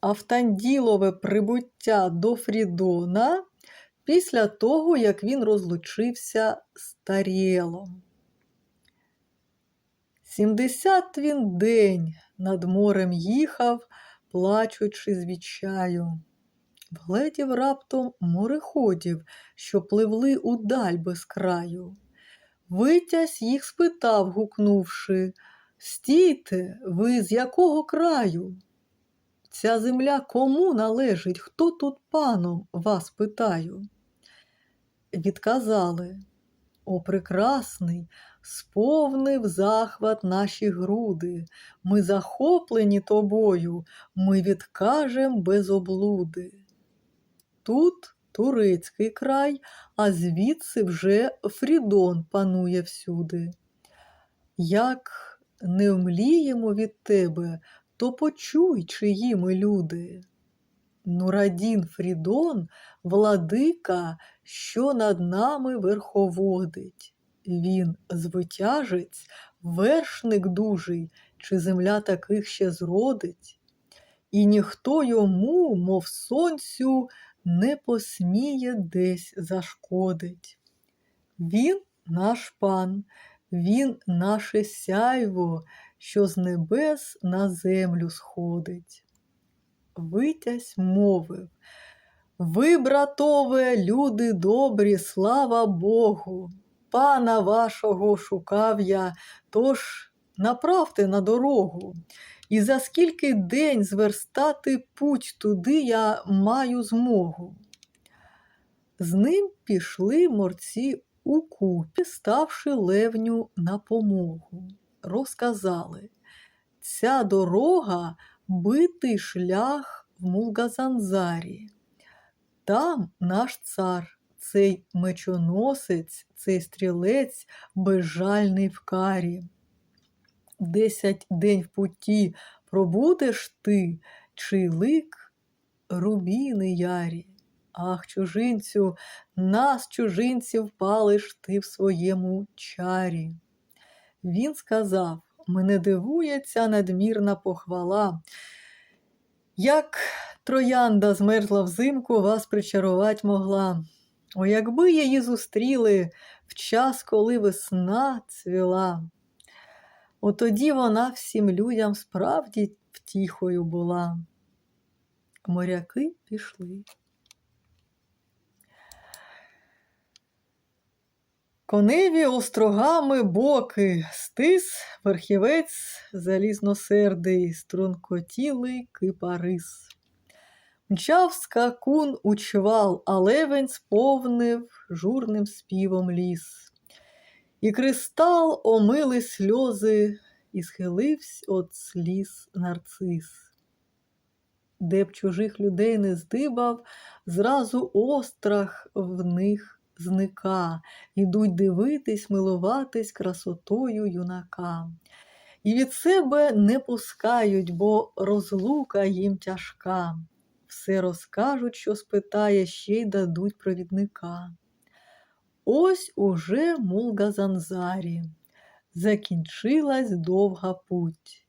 Автанділове прибуття до Фрідона після того, як він розлучився з Таріелом. Сімдесят він день над морем їхав, плачучи з відчаю. Вгледів раптом мореходів, що пливли удаль без краю. Витязь їх спитав, гукнувши Стійте, ви з якого краю? Ця земля кому належить? Хто тут паном вас питаю? Відказали О, прекрасний, сповнив захват наші груди. Ми захоплені тобою, ми відкажем без облуди. Тут турецький край, а звідси вже Фрідон панує всюди. Як не вмліємо від тебе, то почуй, чиї ми люди. Нурадін Фрідон владика, що над нами верховодить. Він звитяжець, вершник дужий, чи земля таких ще зродить. І ніхто йому, мов сонцю, не посміє десь зашкодить. Він наш пан, він наше сяйво, що з небес на землю сходить. Витязь мовив Ви, братове, люди добрі, слава Богу. Пана вашого шукав я, тож направте на дорогу. І за скільки день зверстати путь туди я маю змогу. З ним пішли морці у купі, ставши левню на помогу. Розказали, ця дорога битий шлях в Мулгазанзарі. Там наш цар, цей мечоносець, цей стрілець безжальний в карі. Десять день в путі пробудеш ти, чий лик рубіни ярі. Ах, чужинцю, нас, чужинців, палиш ти в своєму чарі. Він сказав мене дивує ця надмірна похвала. Як троянда змерзла взимку, вас причарувати могла. О, якби її зустріли в час, коли весна цвіла. Отоді вона всім людям справді втіхою була. Моряки пішли. Коневі острогами боки, стис, верхівець залізносердий, стрункотілий кипарис. Мчав скакун у чвал, а левень сповнив журним співом ліс. І кристал омили сльози, і схиливсь от сліз нарцис. Де б чужих людей не здибав, зразу острах в них зника, ідуть дивитись, милуватись красотою юнака. І від себе не пускають, бо розлука їм тяжка. Все розкажуть, що спитає, ще й дадуть провідника. Ось уже Мулгазанзарі, закінчилась довга путь.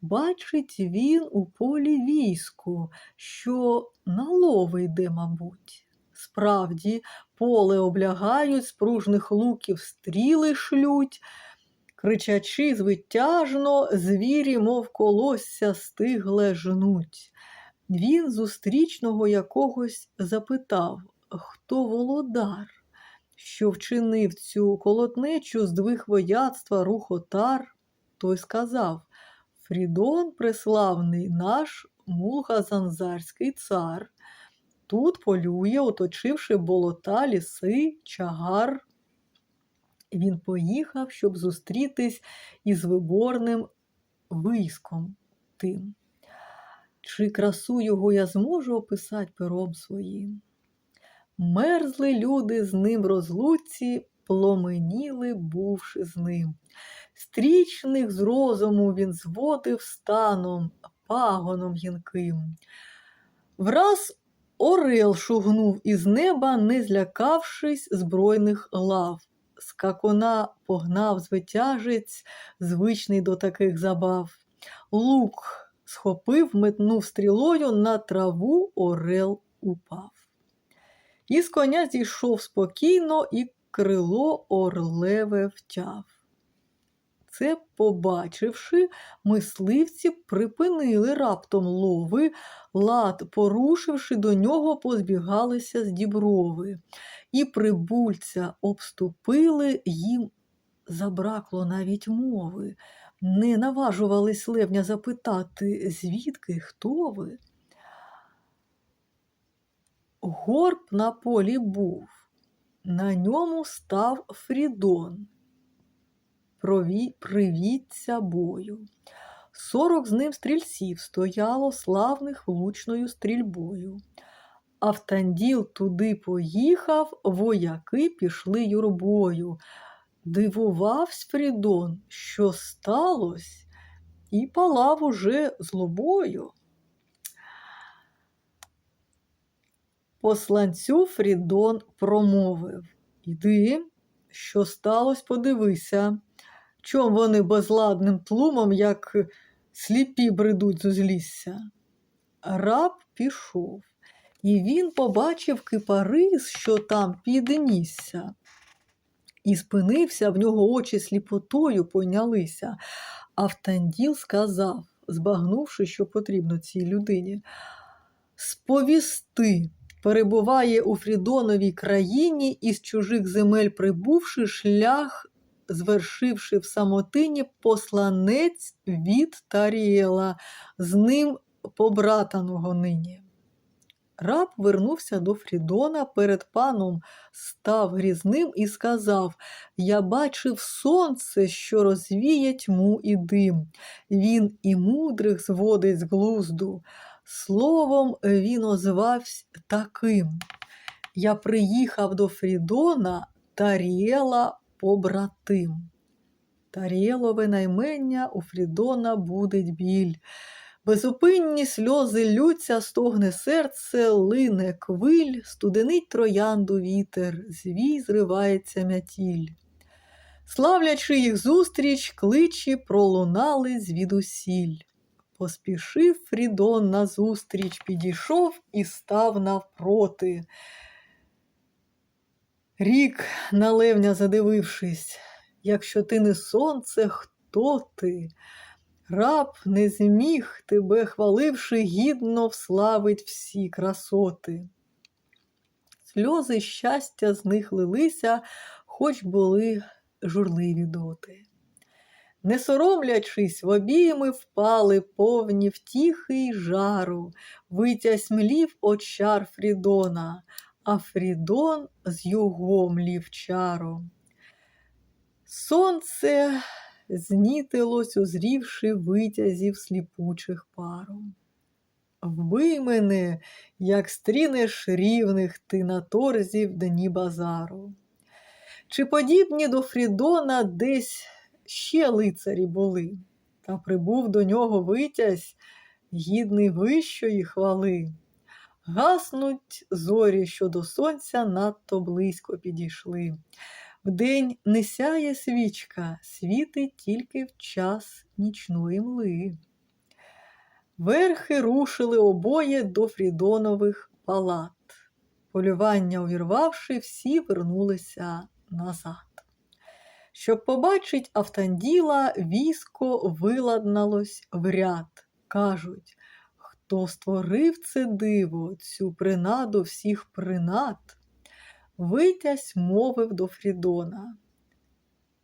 Бачить він у полі війську, що на лови йде, мабуть. Справді, поле облягають, з пружних луків стріли шлють, кричачи звитяжно, звірі, мов колосся, стигле жнуть. Він зустрічного якогось запитав, хто володар, що вчинив цю колотнечу здвиг вояцтва рух отар. Той сказав Фрідон преславний наш мулгазанзарський цар. Тут полює, оточивши болота, ліси, чагар. Він поїхав, щоб зустрітись із виборним військом тим. Чи красу його я зможу описати пером своїм? Мерзли люди з ним розлуці, пломеніли, бувши з ним. Стрічних з розуму він зводив станом, пагоном гінким. Враз Орел шугнув із неба, не злякавшись збройних лав. Скакуна погнав звитяжець, звичний до таких забав. Лук схопив, метнув стрілою на траву орел упав. Із коня зійшов спокійно і крило орлеве втяв. Це, побачивши, мисливці припинили раптом лови, лад, порушивши до нього, позбігалися з діброви, і прибульця обступили, їм забракло навіть мови. Не наважувались левня запитати, звідки, хто ви? Горб на полі був, на ньому став Фрідон. Привіться бою. Сорок з ним стрільців стояло славних влучною стрільбою. Автанділ туди поїхав, вояки пішли юрбою. Дивувавсь Фрідон, що сталося, і палав уже злобою. Посланцю Фрідон промовив Іди, що сталося, подивися, чом вони безладним тлумом, як сліпі бредуть з узлісся. Раб пішов, і він побачив кипарис, що там піднісся. І спинився, в нього очі сліпотою пойнялися. Автанділ сказав, збагнувши, що потрібно цій людині, сповісти, перебуває у Фрідоновій країні із чужих земель прибувши шлях, звершивши в самотині посланець від Таріела, з ним побратаного нині. Раб вернувся до Фрідона, перед паном став грізним і сказав Я бачив сонце, що розвіє тьму і дим. Він і мудрих зводить з глузду. Словом, він озвався таким. Я приїхав до Фрідона Таріела побратим. Таріелове наймення у Фрідона будить біль. Безупинні сльози лються, стогне серце, лине квиль, студенить троянду вітер, звій зривається м'ятіль. Славлячи їх зустріч, кличі пролунали звідусіль. Поспішив Фрідон назустріч, підійшов і став навпроти. Рік на левня задивившись, якщо ти не сонце, хто ти? Раб не зміг тебе, хваливши, гідно вславить всі красоти. Сльози щастя з них лилися, хоч були журливі доти. Не соромлячись, в обійми впали повні втіхи й жару, витязь млів очар Фрідона, а Фрідон з його млів. Сонце знітилось, узрівши витязів сліпучих пару. Вбий мене, як стрінеш рівних ти на торзі в дні базару. Чи подібні до Фрідона десь ще лицарі були, та прибув до нього витязь, гідний вищої хвали. Гаснуть зорі, що до сонця надто близько підійшли. Вдень не сяє свічка, світить тільки в час нічної мли. Верхи рушили обоє до Фрідонових палат. Полювання увірвавши, всі вернулися назад. Щоб побачить Автанділа, військо виладналось в ряд. Кажуть, хто створив це диво, цю принаду всіх принад. Витязь мовив до Фрідона.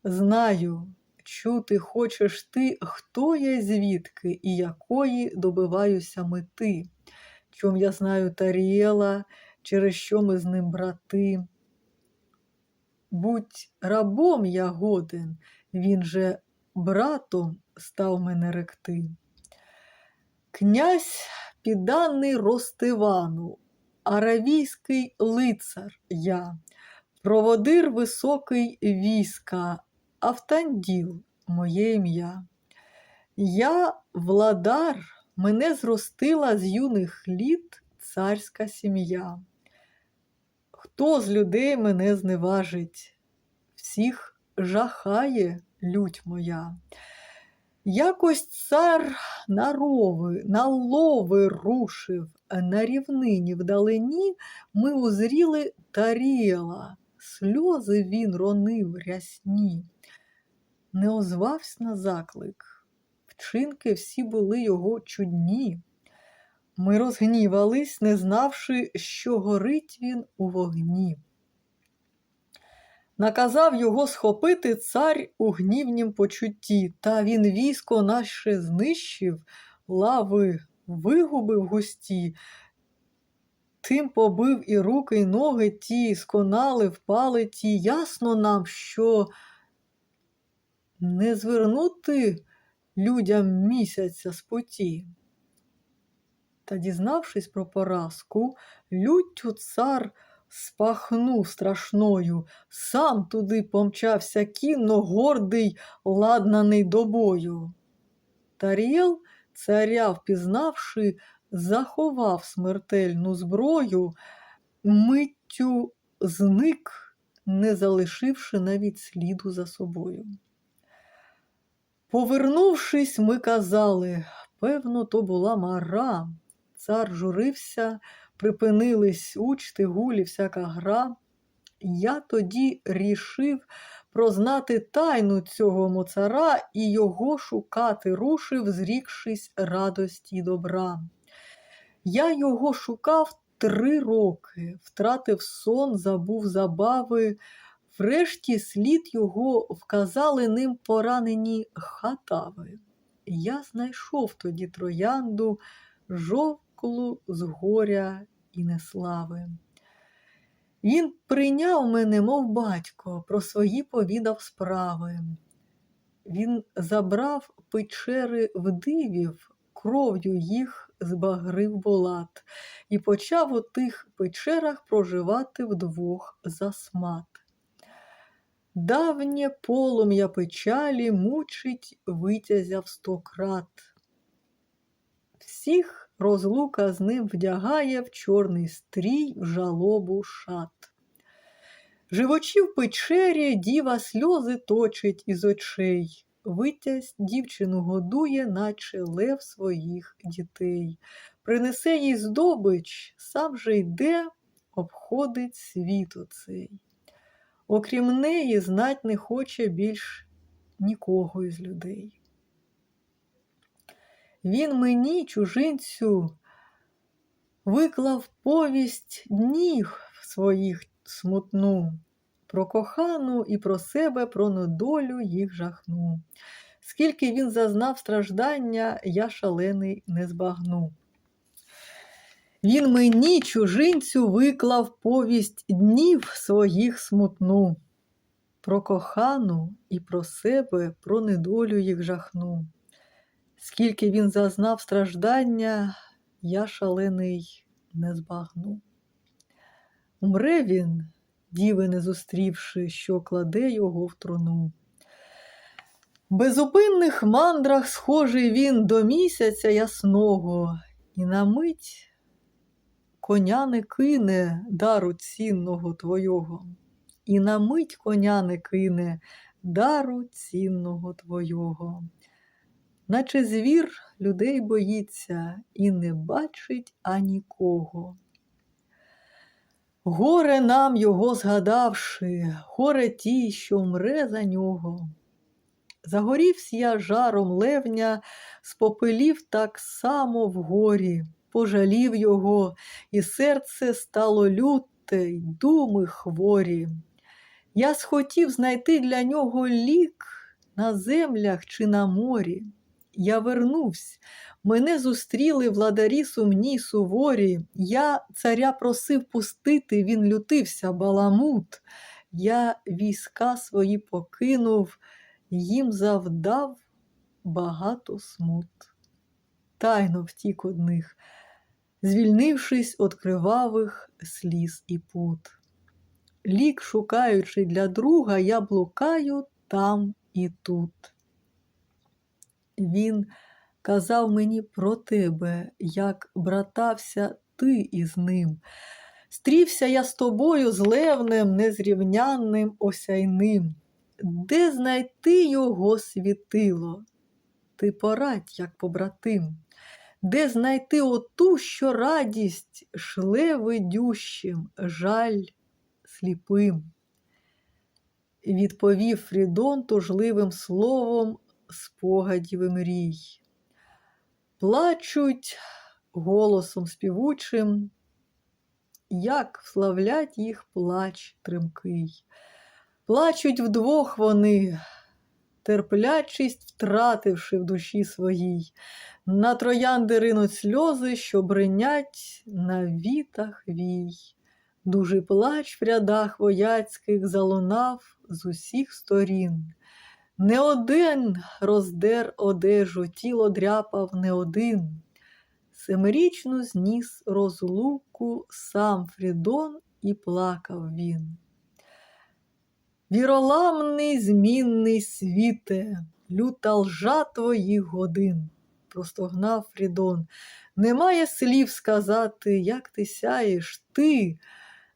Знаю, чути хочеш ти, хто я звідки і якої добиваюся мети, чом я знаю Таріела, через що ми з ним брати. Будь рабом я годен, він же братом став мене ректи. Князь підданий Ростивану, аравійський лицар я, проводир високий війська, Автанділ моє ім'я. Я владар, мене зростила з юних літ царська сім'я. Хто з людей мене зневажить, всіх жахає лють моя. Якось цар на рови, на лови рушив, на рівнині вдалині ми узріли Таріела, сльози він ронив рясні. Не озвався на заклик, вчинки всі були його чудні. Ми розгнівались, не знавши, що горить він у вогні. Наказав його схопити цар у гнівнім почутті, та він військо наше знищив, лави вигубив густі, тим побив і руки, і ноги ті, сконали, впали ті. Ясно нам, що не звернути людям місяця з путі. Та, дізнавшись про поразку, люттю цар спахнув страшною, сам туди помчався кінно, гордий, ладнаний до бою. Таріел, царя впізнавши, заховав смертельну зброю, миттю зник, не залишивши навіть сліду за собою. Повернувшись, ми казали, певно, то була мара. Цар журився, припинились учти, гулі, всяка гра. Я тоді рішив прознати тайну цього моцара і його шукати рушив, зрікшись радості добра. Я його шукав три роки, втратив сон, забув забави. Врешті слід його вказали ним поранені хатави. Я знайшов тоді троянду, жовклу з горя і неслави. Він прийняв мене, мов батько, про свої повідав справи. Він забрав печери вдивів, кров'ю їх збагрив болат, і почав у тих печерах проживати вдвох засмат. Давнє полум'я печалі мучить витязя в сто крат. Всіх розлука з ним вдягає в чорний стрій жалобу шат. Живочі в печері діва сльози точить із очей. Витязь дівчину годує, наче лев своїх дітей. Принесе їй здобич, сам же йде, обходить світ оцей. Окрім неї, знать не хоче більш нікого із людей. Він мені, чужинцю, виклав повість днів своїх смутну, про кохану і про себе, про недолю їх жахну. Скільки він зазнав страждання, я шалений не збагну. Він мені, чужинцю, виклав повість днів своїх смутну, про кохану і про себе, про недолю їх жахну. Скільки він зазнав страждання, я шалений не збагну. Умре він, діви не зустрівши, що кладе його в труну. Безупинних мандрах схожий він до місяця ясного, і на мить коня не кине дару цінного твого, і на мить коня не кине дару цінного твого. Наче звір людей боїться і не бачить анікого. Горе нам його згадавши, горе ті, що мре за нього. Загорівсь я жаром левня, спопилів так само в горі, пожалів його, і серце стало люте, й думи хворі. Я схотів знайти для нього лік на землях чи на морі. Я вернувся, мене зустріли владарі сумні суворі. Я царя просив пустити, він лютився, баламут. Я війська свої покинув, їм завдав багато смут. Тайно втік одних, звільнившись од кривавих сліз і пут. Лік, шукаючи для друга, я блукаю там і тут. Він казав мені про тебе, як братався ти із ним. Стрівся я з тобою з левнем, незрівнянним осяйним. Де знайти його світило? ти порадь, як побратим, де знайти оту, що радість шле видющим, жаль сліпим. Відповів Фрідон тужливим словом спогадів і мрій. Плачуть голосом співучим, як вславлять їх плач тремкий. Плачуть вдвох вони, терплячість втративши в душі своїй, на троянди ринуть сльози, що бринять на вітах вій. Дужий плач в рядах вояцьких залунав з усіх сторін. Не один роздер одежу, тіло дряпав не один. Семирічну зніс розлуку сам Фрідон і плакав він. Віроламний змінний світе, люта лжа твоїх годин, простогнав Фрідон. Немає слів сказати, як ти сяєш, ти,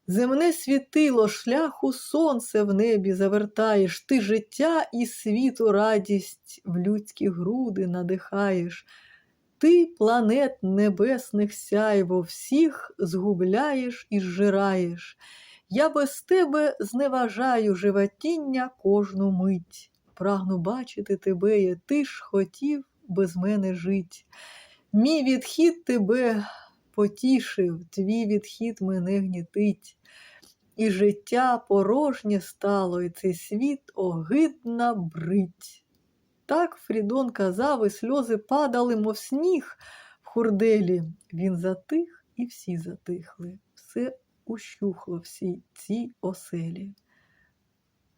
земне світило, шляху сонце в небі завертаєш, ти життя і світу радість в людські груди надихаєш. Ти планет небесних сяйво всіх згубляєш і зжираєш. Я без тебе зневажаю животіння кожну мить. Прагну бачити тебе, я ти ж хотів без мене жить. Мій відхід тебе потішив, твій відхід мене гнітить. І життя порожнє стало, і цей світ огидна брить. Так Фрідон казав, і сльози падали, мов сніг в хурделі. Він затих, і всі затихли. Все ущухло всі ці оселі.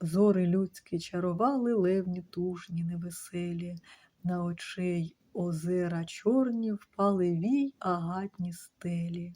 Зори людські чарували левні тужні, невеселі, на очей озера чорні впали вій агатні стелі.